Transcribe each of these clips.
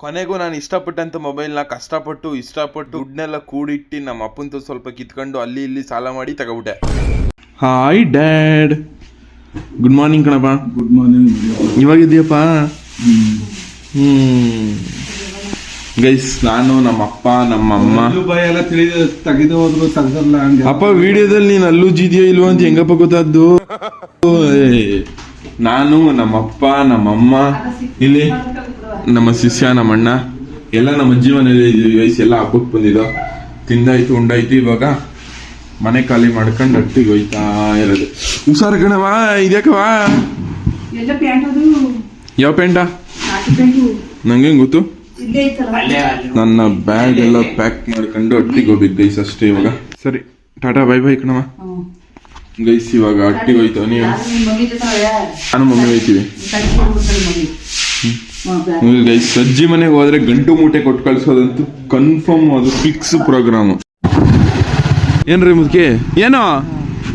ಕೊನೆಗೂ ನಾನು ಇಷ್ಟಪಟ್ಟಂತ ಮೊಬೈಲ್ನ ಕಷ್ಟಪಟ್ಟು ಇಷ್ಟಪಟ್ಟು ದುಡ್ಡನ್ನೆಲ್ಲ ಕೂಡಿಟ್ಟು ನಮ್ಮ ಅಪ್ಪಂತ ಸ್ವಲ್ಪ ಕಿತ್ಕೊಂಡು ಅಲ್ಲಿ ಇಲ್ಲಿ ಸಾಲ ಮಾಡಿ ತಗೊಬಿಟ್ಟೆ. ಹಾಯ್ ಡ್ಯಾಡ್ ಗುಡ್ ಮಾರ್ನಿಂಗ್ ಕಣಪ್ಪ. ಗುಡ್ ಮಾರ್ನಿಂಗ್ ಇವಾಗಿದೆಯಪ್ಪ? ಹ್ಮ್. ಗೈಸ್ ನಾನು ನಮ್ಮ ಅಪ್ಪ ನಮ್ಮ ಅಮ್ಮ. ಭಯ ಎಲ್ಲ ತಿಳಿದು ತೆಗೆದು ಹೋದ್ರು ತೆಗ್ದಲ್ಲ ಹಂಗೆ ಅಪ್ಪ ವಿಡಿಯೋದಲ್ಲಿ ನೀನು ಅಲ್ಲೂಜಿದ್ಯೋ ಇಲ್ವೋ ಅಂತ ಹೆಂಗಪ್ಪ ಗೊತ್ತಾದ್ದು? ಏ, ನಾನು ನಮ್ಮ ಅಮ್ಮ. ಇಲ್ಲಿ? ನಮ್ಮ ಶಿಷ್ಯ ನಮ್ಮ ಅಣ್ಣ ಎಲ್ಲ ನಮ್ಮ ಇದೀವಿ ವಯಸ್ಸು ಎಲ್ಲ ಹಬ್ಬಕ್ಕೆ ಬಂದಿದ್ದು. ತಿಂದಾಯ್ತು ಉಂಡಾಯ್ತು ಇವಾಗ ಮನೆ ಖಾಲಿ ಮಾಡ್ಕೊಂಡು ಅಟ್ಟಿಗೆ ಹೋಯ್ತಾ ಇರೋದು. ಹುಷಾರು ಕಣವಾ ಇದ್ಯಾಕವಾ ಎಲ್ಲ ಪ್ಯಾಂಟ್ ಅದು. ಯಾವ ಪ್ಯಾಂಟು? ನಂಗೆ ಗೊತ್ತು? ನನ್ನ ಬ್ಯಾಗ್ ಎಲ್ಲ ಪ್ಯಾಕ್ ಮಾಡ್ಕೊಂಡು ಅಟ್ಟಿಗೆ ಹೋಗ್ಬೇಕು ಗೈಸ್ ಅಷ್ಟೇ ಇವಾಗ. ಸರಿ ಟಾಟಾ ಬೈ ಬೈ ಕಣವ ಹ್ಮ್. ಗೈಸ್ ಇವಾಗ ಅಟ್ಟಿಗೆ ಹೋಯ್ತಾವ ನೀವು. ನಾನು ಮಮ್ಮಿ ಹೋಯ್ತೀವಿ. ಅಜ್ಜಿ ಮನೆಗೆ ಹೋದ್ರೆ ಗಂಟು ಮೂಟೆ ಕೊಟ್ಟು ಕಳ್ಸೋದಂತೂ ಕನ್ಫರ್ಮ್ ಅದು ಫಿಕ್ಸ್ ಪ್ರೋಗ್ರಾಮ್ ಏನ್ರಿ ಮುದ್ಕೆ? ಏನೋ?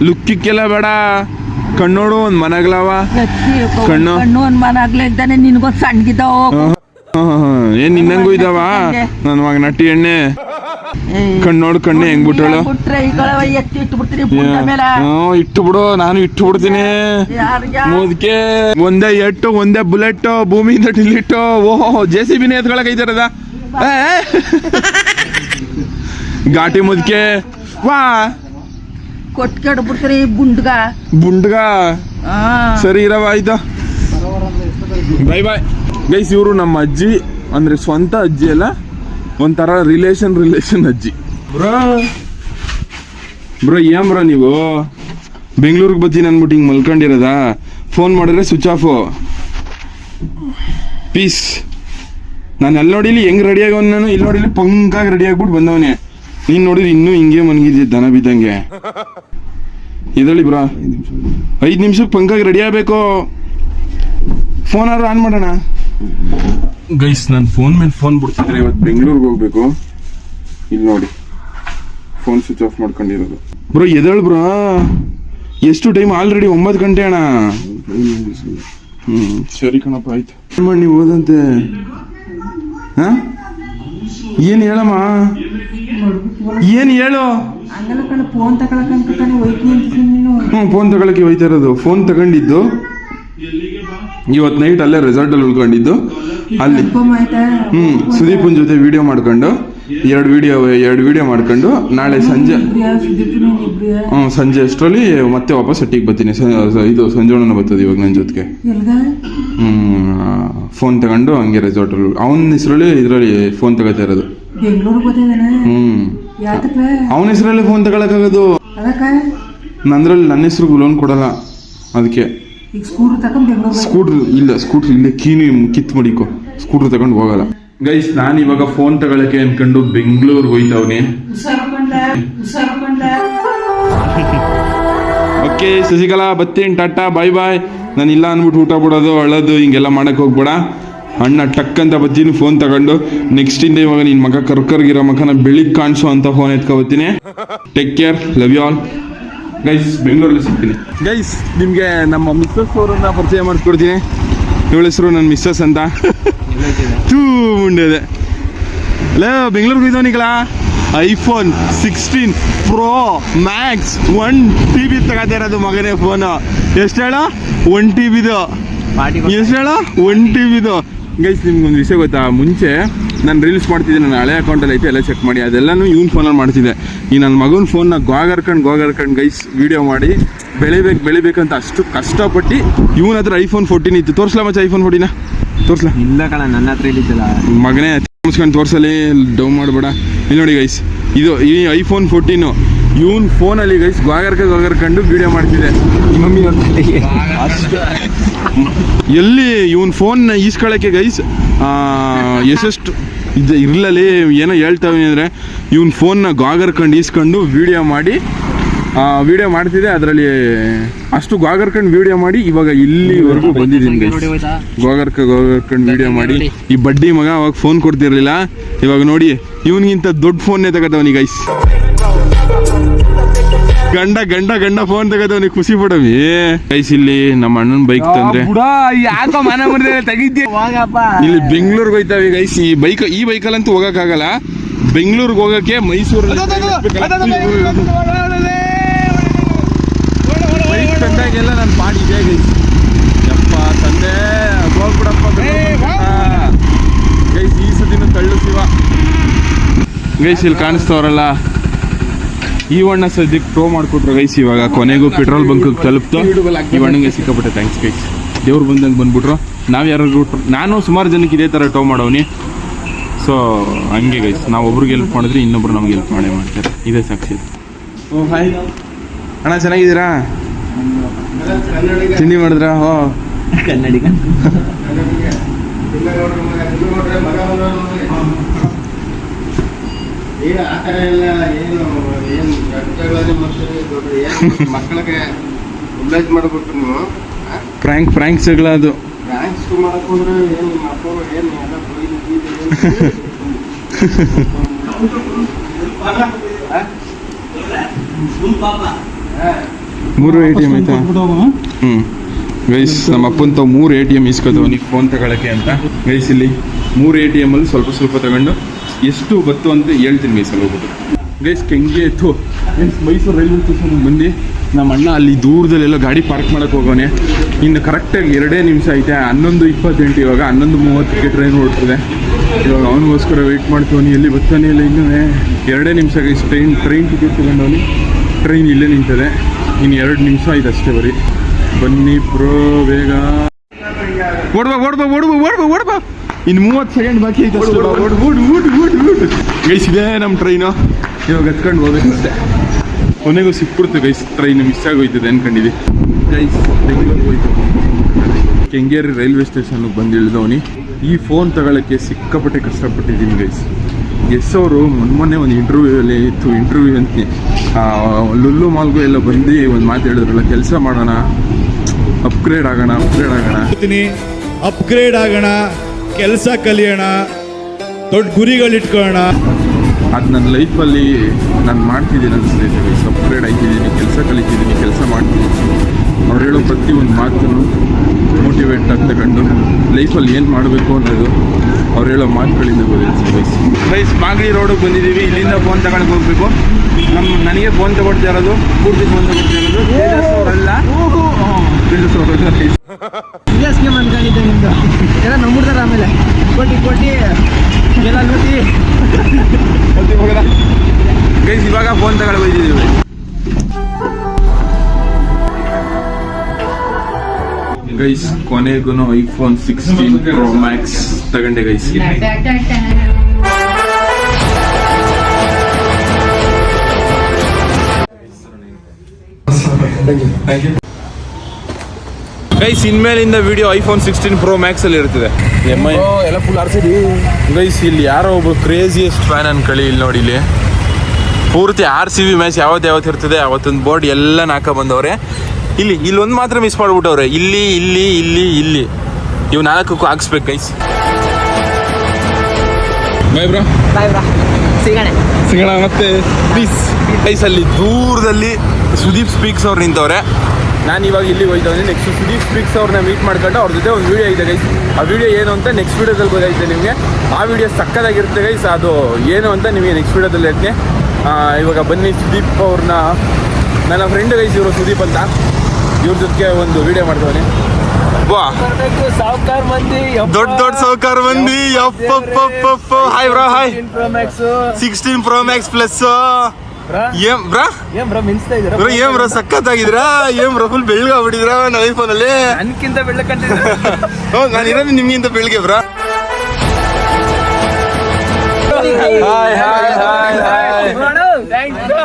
ಲುಕ್ಕಿಕ್ಕೆಲ್ಲ ಬೇಡ. ಕಣ್ಣೋಡು ಒಂದ್ ಮನಗ್ಲವ. ಕಣ್ಣು? ಕಣ್ಣು ಒಂದ್ ಮನಾಗ್ಲ ಇದ್ದಾನೆ ನಿನ್ಗೊಂದ್ ಸಣ್ಣಗಿದ್ದಾವ. ಏನ್ ನಿನ್ನಂಗೂ ಇದಾವ ನನ್ ಮಗ ನಟಿ ಎಣ್ಣೆ. ಕಣ್ಣೋಡು ಕಣ್ಣೆ ಹೆಂಗ್ ಬಿಟ್ಟಳು ಇಟ್ಟು ಬಿಡು ನಾನು ಇಟ್ಟು ಬಿಡ್ತೀನಿ ಮುದ್ಕೆ ಒಂದೇ ಎಟ್ಟು ಒಂದೇ ಬುಲೆಟ್ ಭೂಮಿಯಿಂದ ಡಿಲಿಟ್ ಓಹೋ ಜೆ ಸಿ ಬಿನೇ ಎತ್ಕೊಳಕ್ ಐತಾರದ ಘಾಟಿ ಮುದ್ಕೆ ವಾ. ಕೊಟ್ಕೆಡ್ ಬಿಡ್ತೀರಿ ಬುಂಡ್ಗ ಬುಂಡ್ಗ ಸರಿ ಇರವ ಆಯ್ತಾ. ಬೈ ಬಾಯ್ ಗೈಸ್ ಇವರು ನಮ್ಮ ಅಜ್ಜಿ ಅಂದ್ರೆ ಸ್ವಂತ ಅಜ್ಜಿ ಅಲ್ಲ? ಒಂಥರ ರಿಲೇಷನ್ ರಿಲೇಷನ್ ಅಜ್ಜಿ. ಬ್ರೋ. ಬ್ರೋ ಏನ್ ಬ್ರೋ ನೀವು? ಬೆಂಗಳೂರಿಗೆ ಬತ್ತೀನಿ ಅಂದ್ಬಿಟ್ಟು ಹಿಂಗೆ ಮಲ್ಕೊಂಡಿರೋದಾ? ಫೋನ್ ಮಾಡಿದ್ರೆ ಸ್ವಿಚ್ ಆಫು ಪೀಸ್ ನಾನು ಅಲ್ಲಿ ನೋಡಿಲಿ ಹೆಂಗೆ ರೆಡಿ ನಾನು ಇಲ್ಲಿ ನೋಡಿಲಿ ಪಂಕಾಗಿ ರೆಡಿ ಆಗ್ಬಿಟ್ಟು ಬಂದವನೇ. ನೀನು ನೋಡಿದ್ರೆ ಇನ್ನೂ ಹಿಂಗೆ ಮನ್ಗಿದ್ದೆ ದನ ಬಿದ್ದಂಗೆ. ಇದಳಿ ಬ್ರಾ ಐದು ನಿಮಿಷಕ್ಕೆ ಪಂಕಾಗಿ ರೆಡಿ ಆಗಬೇಕು? ಫೋನ್ ಆದ್ರೂ ಆನ್ ಮಾಡೋಣ. ಗೈಸ್ ನಾನು ಫೋನ್ ಮೇಲೆ ಫೋನ್ ಬಿಡ್ತಿದ್ರೆ ಇವತ್ತು ಬೆಂಗಳೂರಿಗೆ ಹೋಗ್ಬೇಕು. ಇಲ್ಲಿ ನೋಡಿ. ಫೋನ್ ಸ್ವಿಚ್ ಆಫ್ ಮಾಡ್ಕೊಂಡಿರೋದು. ಬ್ರೋ ಎದಳ್ ಬ್ರೋ. ಎಷ್ಟು ಟೈಮ್ ಆಲ್ರೆಡಿ ಒಂಬತ್ತು ಗಂಟೆ ಅಣ್ಣ. ಹ್ಞೂ ಸರಿ ಕಣಪ್ಪ ಆಯ್ತು. ಏನ್ ಮಾಡಿ ನೀವು ಹೋದಂತೆ ಹಾಂ? ಏನು ಹೇಳಮ್ಮ? ಏನು ಹೇಳು? ಹ್ಞೂ ಫೋನ್ ತಗೊಳಕ್ಕೆ ಹೋಯ್ತಾ ಇರೋದು. ಫೋನ್ ತಗೊಂಡಿದ್ದು. ಇವತ್ತು ನೈಟ್ ಅಲ್ಲೇ ರೆಸಾರ್ಟ್ ಅಲ್ಲಿ ಉಳ್ಕೊಂಡಿದ್ದು. ಅಲ್ಲಿ ಹ್ಞೂ ಸುದೀಪನ್ ಜೊತೆ ವಿಡಿಯೋ ಮಾಡ್ಕೊಂಡು ಎರಡು ವಿಡಿಯೋ ಎರಡು ವಿಡಿಯೋ ಮಾಡ್ಕೊಂಡು ನಾಳೆ ಸಂಜೆ ಹ್ಞೂ ಸಂಜೆ ಅಷ್ಟರಲ್ಲಿ ಮತ್ತೆ ವಾಪಸ್ ಒಟ್ಟಿಗೆ ಬರ್ತೀನಿ. ಇದು ಸಂಜೋಣನ ಬರ್ತದೆ ಇವಾಗ ನನ್ನ ಜೊತೆಗೆ. ಹ್ಞೂ ಹ್ಮ್ ಫೋನ್ ತಗೊಂಡು ಹಂಗೆ ರೆಸಾರ್ಟಲ್ಲಿ ಅವನ ಹೆಸರಲ್ಲಿ ಇದರಲ್ಲಿ ಫೋನ್ ತಗೋತಾ ಇರೋದು. ಹ್ಞೂ ಅವನ ಹೆಸರಲ್ಲಿ ಫೋನ್ ತಗೊಳಕ್ಕಾಗೋದು? ಅದಕ್ಕ? ನಂದ್ರಲ್ಲಿ ನನ್ನ ಹೆಸರು ಲೋನ್ ಕೊಡಲ್ಲ. ಅದಕ್ಕೆ. ಸ್ಕೂಟರ್ ಇಲ್ಲ ಬೆಂಗಳೂರು ಸ್ಕೂಟ್ರ್ ಇಲ್ಲ ಸ್ಕೂಟ್ರ್ ಇಲ್ಲೇ ಕೀನಿ ಕಿತ್ ಮಡಿಕೋ. ಸ್ಕೂಟ್ರ್ ತಗೊಂಡು ಹೋಗಲ್ಲ. ಗೈಸ್ ನಾನು ಇವಾಗ ಫೋನ್ ತಗೊಳಕ್ಕೆ ಅನ್ಕೊಂಡು ಬೆಂಗಳೂರಿಗೆ ಹೋಯ್ತವನಿ. ಓಕೆ ಶಶಿಕಲಾ ಬತ್ತೀನಿ ಟಾಟಾ ಬಾಯ್ ಬಾಯ್ ನಾನು ಇಲ್ಲ ಅಂದ್ಬಿಟ್ಟು ಊಟ ಬಿಡೋದು ಅಳೋದು ಹಿಂಗೆಲ್ಲ ಮಾಡಕ್ಕೆ ಹೋಗ್ಬೇಡ. ಅಣ್ಣ ಟಕ್ ಅಂತ ಬತ್ತೀನಿ ಫೋನ್ ತಗೊಂಡು ನೆಕ್ಸ್ಟ್ ಇಂದ ಇವಾಗ ನಿನ್ನ ಮಗ ಕರ್ಕರ್ಗಿರೋ ಮಗನ ಬೆಳಿಗ್ಗೆ ಕಾಣಿಸೋ ಅಂತ phone ಎತ್ಕೊಬತ್ತೀನಿ. Take care love you all guys ಬೆಂಗಳೂರಲ್ಲಿ ಸಿಗ್ತೀನಿ. ಗೈಸ್ ನಿಮಗೆ ನಮ್ಮ ಮಿಸ್ಸಸ್ ಅವರನ್ನ ಪರಿಚಯ ಮಾಡಿಸ್ಕೊಡ್ತೀನಿ ಇವಳ ಹೆಸರು ನನ್ನ ಮಿಸ್ಸಸ್ ಅಂತ. ತೂ ಮುಂಡೆದೆ ಲೇ ಬೆಂಗಳೂರಿಗೆ ಹೋಯ್ದವನಿಗಳ iPhone sixteen pro max one T B ತಗೋತಾ ಇರೋದು ಮಗನೇ ಫೋನು ಎಷ್ಟು ಹೇಳ? ಒನ್ ಟಿ ಬಿದು ಎಷ್ಟು ಹೇಳ? ಒನ್ ಟಿ ಬಿದು ಗೈಸ್ ನಿಮ್ಗೊಂದು ವಿಷಯ ಗೊತ್ತಾ? ಮುಂಚೆ ನಾನು ರೀಲ್ಸ್ ಮಾಡ್ತಿದ್ದೆ ನನ್ನ ಹಳೆ ಅಕೌಂಟಲ್ಲಿ ಐತೆ ಎಲ್ಲ ಚೆಕ್ ಮಾಡಿ. ಅದೆಲ್ಲನೂ ಇವ್ನ ಫೋನಲ್ಲಿ ಮಾಡ್ತಿದ್ದೆ. ಈ ನನ್ನ ಮಗನ ಫೋನ್ನ ಗೋಗರ್ಕಂಡು ಗೋಗರ್ಕಂಡು ಗೈಸ್ ವಿಡಿಯೋ ಮಾಡಿ ಬೆಳಿಬೇಕು ಬೆಳಿಬೇಕಂತ ಅಷ್ಟು ಕಷ್ಟಪಟ್ಟು ಇವನ ಹತ್ರ ಐಫೋನ್ ಫೋರ್ಟೀನ್ ಇತ್ತು. ತೋರಿಸ್ಲಾ ಮಚ್ಚ ಐಫೋನ್ ಫೋರ್ಟೀನ ತೋರಿಸ್ಲಾ? ಇಲ್ಲ ಕಣ ನನ್ನ ಹತ್ರ ಇಲ್ಲಿದ್ದಲ್ಲ ಮಗನೇ ಮುಸ್ಕೊಂಡು ತೋರಿಸಲಿ ಡೌನ್ ಮಾಡಬೇಡ. ಇಲ್ಲಿ ನೋಡಿ ಗೈಸ್ ಇದು ಈ ಐಫೋನ್ ಫೋರ್ಟೀನು ಇವನ್ ಫೋನಲ್ಲಿ ಗೈಸ್ ಗೋಗರ್ಕ ಗೋಗರ್ಕೊಂಡು ವಿಡಿಯೋ ಮಾಡ್ತಿದೆ. ಮಮ್ಮಿ ಎಲ್ಲಿ ಇವನ್ ಫೋನ್ನ ಈಸ್ಕೊಳ್ಳೋಕ್ಕೆ ಗೈಸ್ ಎಷ್ಟೆಷ್ಟು ಇದು ಇರ್ಲಲ್ಲಿ ಏನೋ ಹೇಳ್ತಾವೆ ಅಂದರೆ ಇವ್ನ ಫೋನ್ನ ಗಾಗರ್ಕಂಡು ಈಸ್ಕೊಂಡು ವಿಡಿಯೋ ಮಾಡಿ ವಿಡಿಯೋ ಮಾಡ್ತಿದ್ದೆ. ಅದರಲ್ಲಿ ಅಷ್ಟು ಗಾಗರ್ಕಂಡು ವಿಡಿಯೋ ಮಾಡಿ ಇವಾಗ ಇಲ್ಲಿವರೆಗೂ ಬಂದಿದ್ದೀನಿ ಗೋಗರ್ಕ ಗೋಗರ್ಕೊಂಡು ವಿಡಿಯೋ ಮಾಡಿ. ಈ ಬಡ್ಡಿ ಮಗ ಅವಾಗ ಫೋನ್ ಕೊಡ್ತಿರ್ಲಿಲ್ಲ. ಇವಾಗ ನೋಡಿ ಇವನಿಗಿಂತ ದೊಡ್ಡ ಫೋನ್ನೇ ತಗೋತವನಿ ಗೈಸ್ ಗಂಡ ಗಂಡ ಗಂಡ ಫೋನ್ ತೆಗೆದವನಿಗೆ ಖುಷಿ ಪಡವಿ ಗೈಸ್ ಇಲ್ಲಿ ನಮ್ಮ ಅಣ್ಣನ ಬೈಕ್ ತಂದ್ರೆ ಯಾಕೋ ಮನೆ ಮುಂದೆ ತೆಗಿದ್ದೆ ಇಲ್ಲಿ ಬೆಂಗಳೂರಿಗೆ ಹೋಯ್ತಾವೆ ಗೈಸ್ ಈ ಬೈಕ್ ಈ ಬೈಕಲ್ಲಂತೂ ಹೋಗಕ್ಕಾಗಲ್ಲ ಬೆಂಗಳೂರಿಗೆ ಹೋಗಕ್ಕೆ ಮೈಸೂರಲ್ಲಿ ಬೈಕ್ ತಂದಾಗೆಲ್ಲ ನಾನು ಪಾಡಿ ಇದೆ ಗೈಸ್ ಯಪ್ಪ ತಂದೆ ಹೋಗ್ಬಿಡಪ್ಪ ಗೈಸ್ ಈ ಸತಿನೂ ತಳ್ಳು ಶಿವ ಗೈಸ್ ಇಲ್ಲಿ ಕಾಣಿಸ್ತವ್ರಲ್ಲ ಈ ಅಣ್ಣ ಸದ್ಯಕ್ಕೆ ಟೋ ಮಾಡ್ಕೊಟ್ರು ಗೈಸ್ ಇವಾಗ ಕೊನೆಗೂ ಪೆಟ್ರೋಲ್ ಬಂಕ್ ತಲುಪ್ತು. ಈ ವಣ್ಣಗೆ ಸಿಕ್ಕಾಪಟ್ಟೆ ಥ್ಯಾಂಕ್ಸ್ ಗೈಸ್ ದೇವ್ರು ಬಂದಂಗೆ ಬಂದ್ಬಿಟ್ರು. ನಾವು ಯಾರು ನಾನು ಸುಮಾರು ಜನಕ್ಕೆ ಇದೇ ಥರ ಟೋ ಮಾಡೋನಿ ಸೊ ಹಂಗೆ ಗೈಸ್ ನಾವು ಒಬ್ರಿಗೆ ಹೆಲ್ಪ್ ಮಾಡಿದ್ರೆ ಇನ್ನೊಬ್ರು ನಮ್ಗೆ ಹೆಲ್ಪ್ ಮಾಡೇ ಮಾಡ್ತಾರೆ. ಇದೇ ಸಾಕ್ಷಿ ಓ ಹಾಯ್ ಅಣ್ಣ ಚೆನ್ನಾಗಿದ್ದೀರಾ? ತಿಂಡಿ ಮಾಡಿದ್ರ? ಓ. ಕನ್ನಡಿಗ. ಏನು ಆ ಥರ ಎಲ್ಲ ಏನು ಏನು ಜಗಳನೆ ಮಾಡ್ತೀರಿ ದೊಡ್ಡ ಏನು ಮಕ್ಕಳಿಗೆ ಒಬ್ಲೈಸ್ ಮಾಡ್ಬಿಟ್ಟು ನೀವು ಫ್ರ್ಯಾಂಕ್ ಅದು. ರ್ಯಾಂಕ್ಸ್ ಮಾಡಕ್ ಹೋದ್ರೆ ಏನು ನಿಮ್ಮ ಅಪ್ಪರು ಏನು ಎಲ್ಲ ಬೈದು ಗೀದು ಏನು? ಮೂರು ಎ ಟಿ ಎಂ ಆಯ್ತಾ? ಹ್ಞೂ ಗೈಸ್ ನಮ್ಮ ಅಪ್ಪಂತ ತಾವು ಮೂರು ಎ ಟಿ ಎಂ ಇಸ್ಕೋತವನಿಗೆ ಫೋನ್ ತಗೊಳಕ್ಕೆ ಅಂತ. ವೈಸ್ ಇಲ್ಲಿ ಮೂರು ಎ ಟಿ ಎಮ್ಮಲ್ಲಿ ಸ್ವಲ್ಪ ಸ್ವಲ್ಪ ತಗೊಂಡು ಎಷ್ಟು ಬತ್ತು ಅಂತ ಹೇಳ್ತೀನಿ ಮೈಸೂರು ಹೋಗ್ಬಿಟ್ಟು. ಗೈಸ್ ಕೆಂಗೆ ಇತ್ತು. ಗೈಸ್ ಮೈಸೂರು ರೈಲ್ವೆ ಸ್ಟೇಷನ್ ಬಂದು ನಮ್ಮ ಅಣ್ಣ ಅಲ್ಲಿ ದೂರದಲ್ಲೆಲ್ಲ ಗಾಡಿ ಪಾರ್ಕ್ ಮಾಡೋಕೆ ಹೋಗೋನೆ ಇನ್ನು ಕರೆಕ್ಟಾಗಿ ಎರಡೇ ನಿಮಿಷ ಐತೆ. ಹನ್ನೊಂದು ಇಪ್ಪತ್ತೆಂಟು ಇವಾಗ, ಹನ್ನೊಂದು ಮೂವತ್ತಕ್ಕೆ ಟ್ರೈನ್ ಓಡ್ತದೆ ಇವಾಗ ಅವನಿಗೋಸ್ಕರ ವೆಯ್ಟ್ ಮಾಡ್ತೀವನಿ ಎಲ್ಲಿ ಬರ್ತಾನೆ ಇಲ್ಲ ಇನ್ನೂ ಎರಡೇ ನಿಮಿಷ ಗೈಸ್ ಟ್ರೈನ್ ಟ್ರೈನ್ ಟಿಕೆಟ್ ತಗೊಂಡವನಿ. ಟ್ರೈನ್ ಇಲ್ಲೇ ನಿಂತದೆ. ಇನ್ನು ಎರಡು ನಿಮಿಷ ಆಯ್ತು ಅಷ್ಟೇ ಬರೀ. ಬನ್ನಿ ಪ್ರೋ ಬೇಗ. ಓಡ್ಬಾ ಓಡ್ಬಾ ಓಡ್ಬಾ ಓಡ್ಬಾ ಓಡ್ಬಾ. ಇನ್ನು ಮೂವತ್ತು ಸೆಕೆಂಡ್ ಬಾಕಿ ಐತೆ ಗೈಸ್ ಇದೇ ನಮ್ಮ ಟ್ರೈನು ಇವಾಗ ಹತ್ಕೊಂಡು ಹೋಗ್ಬೇಕಂತೆ ಕೊನೆಗೂ ಸಿಕ್ಬಿಡ್ತು ಗೈಸ್ ಟ್ರೈನ್ ಮಿಸ್ ಆಗೋಯ್ತದೆ ಅನ್ಕೊಂಡಿದ್ವಿ ಗೈಸ್ ಬೆಂಗಳೂರಿಗೆ ಹೋಯ್ತು. ಕೆಂಗೇರಿ ರೈಲ್ವೆ ಸ್ಟೇಷನ್ಗೆ ಬಂದು ಇಳಿದವನಿ. ಈ ಫೋನ್ ತಗೊಳ್ಳೋಕ್ಕೆ ಸಿಕ್ಕಾಪಟ್ಟೆ ಕಷ್ಟಪಟ್ಟಿದ್ದೀನಿ ಗೈಸ್. ಎಸ್ ಅವರು ಮೊನ್ನೆ ಒಂದು ಇಂಟರ್ವ್ಯೂಯಲ್ಲಿ ಇತ್ತು. ಇಂಟರ್ವ್ಯೂ ಅಂತ ಲುಲ್ಲು ಮಾಲ್ಗೂ ಎಲ್ಲ ಬಂದು ಒಂದು ಮಾತು ಹೇಳಿದ್ರಲ್ಲ ಕೆಲಸ ಮಾಡೋಣ ಅಪ್ಗ್ರೇಡ್ ಆಗೋಣ ಅಪ್ಗ್ರೇಡ್ ಆಗೋಣ. ಅಪ್ಗ್ರೇಡ್ ಆಗೋಣ. ಕೆಲಸ ಕಲಿಯೋಣ ದೊಡ್ಡ ಗುರಿಗಳಿಟ್ಕೊಳ್ಳೋಣ ಅದು ನನ್ನ ಲೈಫಲ್ಲಿ ನಾನು ಮಾಡ್ತಿದ್ದೀನಿ ಅನ್ನಿಸ್ತೀನಿ ಸಪ್ರೇಟ್ ಆಗಿದ್ದೀನಿ ಆಯ್ತಿದ್ದೀನಿ ಕೆಲಸ ಕಲಿತಿದ್ದೀನಿ ಕೆಲಸ ಮಾಡ್ತಿದ್ದೀನಿ ಅವ್ರು ಹೇಳೋ ಪ್ರತಿ ಒಂದು ಮಾತನ್ನು ಮೋಟಿವೇಟ್ ಆಗಿ ತಗೊಂಡು ಲೈಫಲ್ಲಿ ಏನು ಮಾಡಬೇಕು ಅನ್ನೋದು ಅವ್ರು ಹೇಳೋ ಮಾತುಗಳಿಂದ ಗೈಸ್ ಮಾಗಡಿ ರೋಡಿಗೆ ಬಂದಿದ್ದೀವಿ. ಇಲ್ಲಿಂದ ಫೋನ್ ತಗೊಳಕ್ಕೆ ಹೋಗಬೇಕು. ನಮ್ಮ ನನಗೆ ಫೋನ್ ತಗೊಳ್ತಾ ಇರೋದು ಪೂರ್ತಿ ಫೋನ್ ತಗೊಳ್ತಾ ಇರೋದು. ಅವರಲ್ಲ ಕೊಟ್ಟಿ ಕೋಟಿ ಎಲ್ಲ ಲೂಟಿ. ಗೈಸ್ ಇವಾಗ ಫೋನ್ ತಗೊಳಕ್ ಹೋಗಿದ್ದೀವಿ. ಗೈಸ್ ಕೊನೆಗೂ ಐಫೋನ್ ಸಿಕ್ಸ್ಟೀನ್ ಪ್ರೋ ಮ್ಯಾಕ್ಸ್ ತಗೊಂಡೆ guys. Guys ಇನ್ಮೇಲಿಂದ video iPhone sixteen pro max ಅಲ್ಲಿ ಇರ್ತದೆ ಎಂ ಐ. ಎಲ್ಲ ಫುಲ್ ಆರ್ಸಿಡಿ ಗೈಸ್ ಇಲ್ಲಿ ಯಾರೋ ಒಬ್ಬ ಕ್ರೇಜಿಯಸ್ಟ್ ಫ್ಯಾನ್ ಅನ್ಕೊಳ್ಳಿ ಇಲ್ಲಿ ನೋಡಿ ಇಲ್ಲಿ. ಪೂರ್ತಿ ಆರ್ ಸಿ ಬಿ ಮ್ಯಾಚ್ ಯಾವತ್ತು ಯಾವತ್ತು ಇರ್ತದೆ ಅವತ್ತೊಂದು ಬೋರ್ಡ್ ಎಲ್ಲ ನಾಕ ಬಂದವ್ರೆ. ಇಲ್ಲಿ ಇಲ್ಲಿ ಒಂದು ಮಾತ್ರ ಮಿಸ್ ಮಾಡ್ಬಿಟ್ಟವ್ರೆ. ಇಲ್ಲಿ ಇಲ್ಲಿ ಇಲ್ಲಿ ಇಲ್ಲಿ. ಇವು ನಾಲ್ಕಕ್ಕೂ ಹಾಕ್ಸ್ಬೇಕು ಗೈಸ್ ಬೈ ಬ್ರೋ ಸಿಗಣೆ ಸಿಗೋಣ ಮತ್ತೆ ಪ್ಲೀಸ್ ಗೈಸ್ ಅಲ್ಲಿ ದೂರದಲ್ಲಿ ಸುದೀಪ್ ಸ್ಪೀಕ್ಸ್ ಅವ್ರು ನಿಂತವ್ರೆ. ನಾನು ಇವಾಗ ಇಲ್ಲಿ ಹೋಯ್ತವ್ರೆ ನೆಕ್ಸ್ಟ್ ಸುದೀಪ್ ಸ್ಪೀಕ್ಸ್ ಅವ್ರನ್ನ ಮೀಟ್ ಮಾಡ್ಕೊಂಡು ಅವ್ರ ಜೊತೆ ಒಂದು ವೀಡಿಯೋ ಇದೆ ಗೈಸ್ ಆ ವಿಡಿಯೋ ಏನು ಅಂತ ನೆಕ್ಸ್ಟ್ ವೀಡಿಯೋದಲ್ಲಿ ಗೊತ್ತಾಯ್ತು ನಿಮಗೆ. ಆ ವೀಡಿಯೋ ಸಕ್ಕದಾಗಿರುತ್ತೆ ಗೈಸ್ ಅದು ಏನು ಅಂತ ನಿಮಗೆ ನೆಕ್ಸ್ಟ್ ವೀಡಿಯೋದಲ್ಲಿ ಹೇಳ್ತೀನಿ. ಆ, ಇವಾಗ ಬನ್ನಿ ಸುದೀಪ್ ಅವ್ರನ್ನ. ನನ್ನ ಫ್ರೆಂಡ್ ಗೈಸ್ ಇವರು ಸುದೀಪ್ ಅಂತ. ಇವ್ರ ಜೊತೆಗೆ ಒಂದು ವೀಡಿಯೋ ಮಾಡ್ತವನಿ ವಾ ಸಾವುಕಾರ ಮಂದಿ ದೊಡ್ಡ ದೊಡ್ಡ ಸಾಹುಕಾರ ಮಂದಿ. Hi bro hi pro max sixteen pro max plus ಏನ್ ಬ್ರಾ? ಏನ್ ಬ್ರೋ? ಮಿನ್ಸ್ತಾ ಇದ್ದೀರಾ ಬ್ರೋ ಏನ್ ಬ್ರೋ ಸಖತ್ತಾಗಿದ್ರಾ ಏನ್ ಬ್ರೋ ಫುಲ್ ಬೆಳ್ಳಗಾಗ್ಬಿಟ್ಟಿದ್ರಾ ನನ್ನ ಐಫೋನ್ ಅಲ್ಲಿ? ನನ್ಕಿಂತ ಬೆಳ್ಳಕಂಡಿದ್ದೀರಾ ಹೌದು ನಾನು ಇರೋದು ನಿಮ್ಗಿಂತ ಬೆಳ್ಗೆ bro. Hi hi hi hi.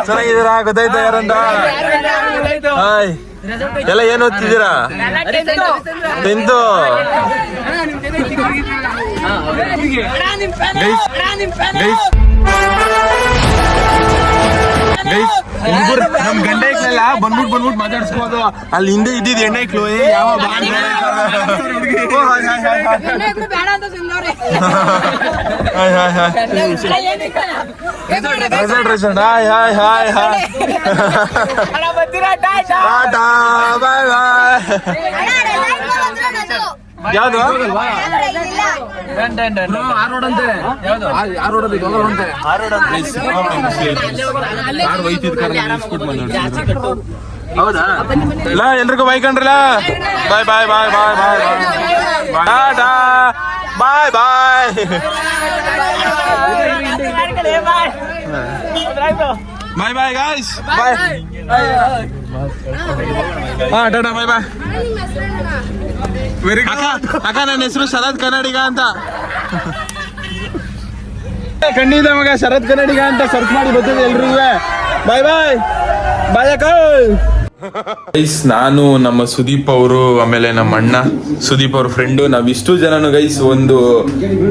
ಚೆನ್ನಾಗಿದ್ದೀರಾ? ಗೊತ್ತಾಯ್ತಾ ಯಾರಂತ ಹಾಯ್. ಎಲ್ಲ ಏನ್ ಓದ್ತಿದ್ದೀರಾ? Tenth guys guys. ಗೈಸ್ ಹುಡುಗರು ನಮ್ ಗಂಡ ಐಕ್ಲೆಲ್ಲ ಬಂದ್ಬಿಟ್ಟು ಬಂದ್ಬಿಟ್ಟು ಮಾತಾಡ್ಸ್ಬೋದು ಅಲ್ಲಿ ಹಿಂದೆ ಇದ್ದಿದ್ದು ಎಣ್ಣೆ ಐಕ್ಲು ಏ ಯಾವ ಬಾ ಅಂತ ಹೇಳಿ. ಓ, ಹಾಯ್, ಹಾಯ್, ಹಾಯ್, ಹಾಯ್. ಬೇಡ ಅಂತ ಸುಮ್ಮನೆ hi hi hi resort bye bye bye bye bye bye bye bye bye ಹೌದಾ? ಇಲ್ಲ ಎಲ್ರಿಗೂ bye ಕಣ್ರಲ್ಲ. Bye bye bye bye bye bye tata bye bye bye bye guys bye ಹಾ tata bye bye very good ಅಕ್ಕ ನನ್ನ ಹೆಸರು ಶರತ್ ಕನ್ನಡಿಗ ಅಂತ. ಖಂಡಿತ ಮಗ ಶರತ್ ಕನ್ನಡಿಗ ಅಂತ ಸರ್ಚ್ ಮಾಡಿ ಬರ್ತದೆ ಎಲ್ರಿಗೂ. ಬಾಯ್ ಬಾಯ್ ಬಾಯ್ ಅಕ್ಕ. ಗೈಸ್ ನಾನು ನಮ್ಮ ಸುದೀಪ್ ಅವರು ಆಮೇಲೆ ನಮ್ಮ ಅಣ್ಣ ಸುದೀಪ್ ಅವ್ರ ಫ್ರೆಂಡು ನಾವಿಷ್ಟು ಇಷ್ಟು ಜನನು ಗೈಸ್ ಒಂದು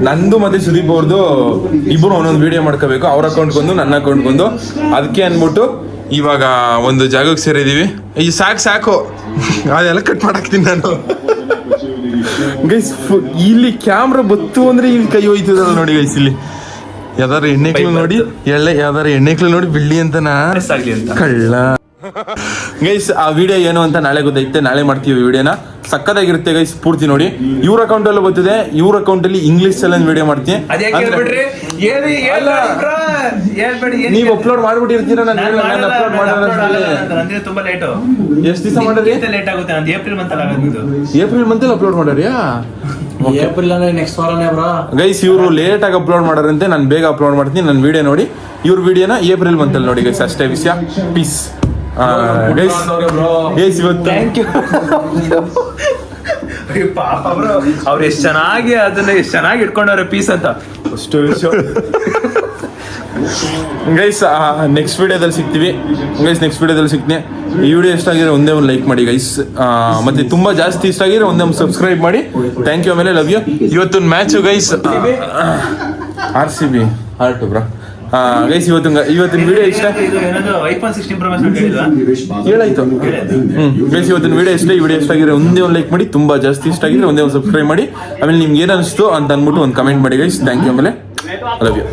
ನಂದು ಮತ್ತೆ ಸುದೀಪ್ ಅವ್ರದ್ದು ಇಬ್ರು ಒಂದೊಂದು ವಿಡಿಯೋ ಮಾಡ್ಕೋಬೇಕು. ಅವ್ರ ಅಕೌಂಟ್ ಬಂದು ನನ್ನ ಅಕೌಂಟ್ ಬಂದು ಅದಕ್ಕೆ ಅನ್ಬಿಟ್ಟು ಇವಾಗ ಒಂದು ಜಾಗಕ್ಕೆ ಸೇರಿದೀವಿ. ಈ ಸಾಕು ಸಾಕು. ಅದೆಲ್ಲ ಕಟ್ ಮಾಡಾಕ್ತೀನಿ ನಾನು. ಗೈಸ್ ಇಲ್ಲಿ ಕ್ಯಾಮ್ರಾ ಬತ್ತು ಅಂದ್ರೆ ಇಲ್ಲಿ ಕೈ ಹೋಯ್ತದಲ್ಲ ನೋಡಿ ಗೈಸ್ ಇಲ್ಲಿ. ಯಾವ್ದಾರು ಎಣ್ಣೆಕ್ಳು ನೋಡಿ ಎಳ್ಳೆ ಯಾವ್ದಾರು ಎಣ್ಣೆಕ್ಳು ನೋಡಿ ಬಿಳಿ ಅಂತನಾ ಕಳ್ಳ ಗೈಸ್ ಆ ವಿಡಿಯೋ ಏನು ಅಂತ ನಾಳೆ ಗೊತ್ತೈತೆ ನಾಳೆ ಮಾಡ್ತೀವಿ ವಿಡಿಯೋನ ಸಕ್ಕದಾಗಿರುತ್ತೆ ಗೈಸ್ ಪೂರ್ತಿ ನೋಡಿ. ಇವ್ರ ಅಕೌಂಟ್ ಅಲ್ಲೂ ಬರ್ತದೆ ಇವ್ರ ಅಕೌಂಟ್ ಅಲ್ಲಿ ಇಂಗ್ಲಿಷ್ ಅಲ್ಲಿ ವಿಡಿಯೋ ಮಾಡ್ತೀನಿ. ಅದ್ಯಾಕೆ ಹೇಳ್ಬಿಡ್ರಿ? ಏನು ಹೇಳ್ಬೇಡಿ ನೀವು ಅಪ್ಲೋಡ್ ಮಾಡ್ಬಿಟ್ಟಿರ್ತೀರಾ ನಾನು ನಾನು ಅಪ್ಲೋಡ್ ಮಾಡೋಣ ತುಂಬಾ ಲೇಟು ಎಷ್ಟು ದಿವಸ ಮಾಡಿದ್ರಿ? ಲೇಟ್ ಆಗುತ್ತೆ ನಂದು ಏಪ್ರಿಲ್ ಮಂತ್ ಆಗೋದು ಏಪ್ರಿಲ್ ಮಂತ್ ಅಪ್ಲೋಡ್ ಮಾಡ್ಯಾರ್ಯಾ ಏಪ್ರಿಲ್ ಅಂದ್ರೆ ನೆಕ್ಸ್ಟ್ ವಾರನೇ ಬ್ರೋ ಗೈಸ್ ಇವರು ಲೇಟ್ ಆಗಿ ಅಪ್ಲೋಡ್ ಮಾಡಾರಂತೆ. ನಾನು ಬೇಗ ಅಪ್ಲೋಡ್ ಮಾಡ್ತೀನಿ. ನನ್ನ ವಿಡಿಯೋ ನೋಡಿ. ಇವ್ರ ವಿಡಿಯೋನ ಏಪ್ರಿಲ್ ಮಂತ್ ಅಲ್ಲಿ ನೋಡಿ ಗೈಸ್ ಅಷ್ಟೇ ವಿಷಯ. ಪೀಸ್ ಗೈಸ್ ಗೈಸ್ ಇವತ್ತು ಥ್ಯಾಂಕ್ ಯು ಪಾಪ ಬ್ರೋ ಅವ್ರು ಎಷ್ಟು ಚೆನ್ನಾಗಿ ಅದನ್ನ ಎಷ್ಟು ಚೆನ್ನಾಗಿ ಇಟ್ಕೊಂಡವ್ರೆ ಪೀಸ್ ಅಂತ. ಅಷ್ಟು ವಿಷಯ ಗೈಸ್ ನೆಕ್ಸ್ಟ್ ವಿಡಿಯೋದಲ್ಲಿ ಸಿಗ್ತೀವಿ. ಗೈಸ್ ನೆಕ್ಸ್ಟ್ ವಿಡಿಯೋದಲ್ಲಿ ಸಿಗ್ತೀನಿ. ಈ ವಿಡಿಯೋ ಇಷ್ಟ ಆಗಿದ್ರೆ ಒಂದೇ ಒಂದು ಲೈಕ್ ಮಾಡಿ ಗೈಸ್ ಮತ್ತೆ ತುಂಬಾ ಜಾಸ್ತಿ ಇಷ್ಟ ಆಗಿದ್ರೆ ಒಂದೇ ಒಂದು ಸಬ್ಸ್ಕ್ರೈಬ್ ಮಾಡಿ. ಥ್ಯಾಂಕ್ ಯು ಆಮೇಲೆ ಲವ್ ಯು ಇವತ್ತೊಂದು match guys R C B heart bro guys ಇವತ್ತು ಇವತ್ತಿನ ವಿಡಿಯೋ ಇಷ್ಟ? ಹೇಳಾಯ್ತು ಗೈಸ್ ಇವತ್ತಿನ ವಿಡಿಯೋ ಇಷ್ಟ? ಈ ವಿಡಿಯೋ ಇಷ್ಟ ಆಗಿದ್ರೆ ಒಂದೇ ಒಂದು ಲೈಕ್ ಮಾಡಿ ತುಂಬಾ ಜಾಸ್ತಿ ಇಷ್ಟ ಆಗಿದ್ರೆ ಒಂದೇ ಒಂದು ಸಬ್ಸ್ಕ್ರೈಬ್ ಮಾಡಿ. ಆಮೇಲೆ ನಿಮ್ಗೆ ಏನು ಅನಿಸ್ತು ಅಂತ ಅಂದ್ಬಿಟ್ಟು ಒಂದು ಕಮೆಂಟ್ ಮಾಡಿ ಗೈಸ್. ಥ್ಯಾಂಕ್ ಯು ಆಮೇಲೆ. Love you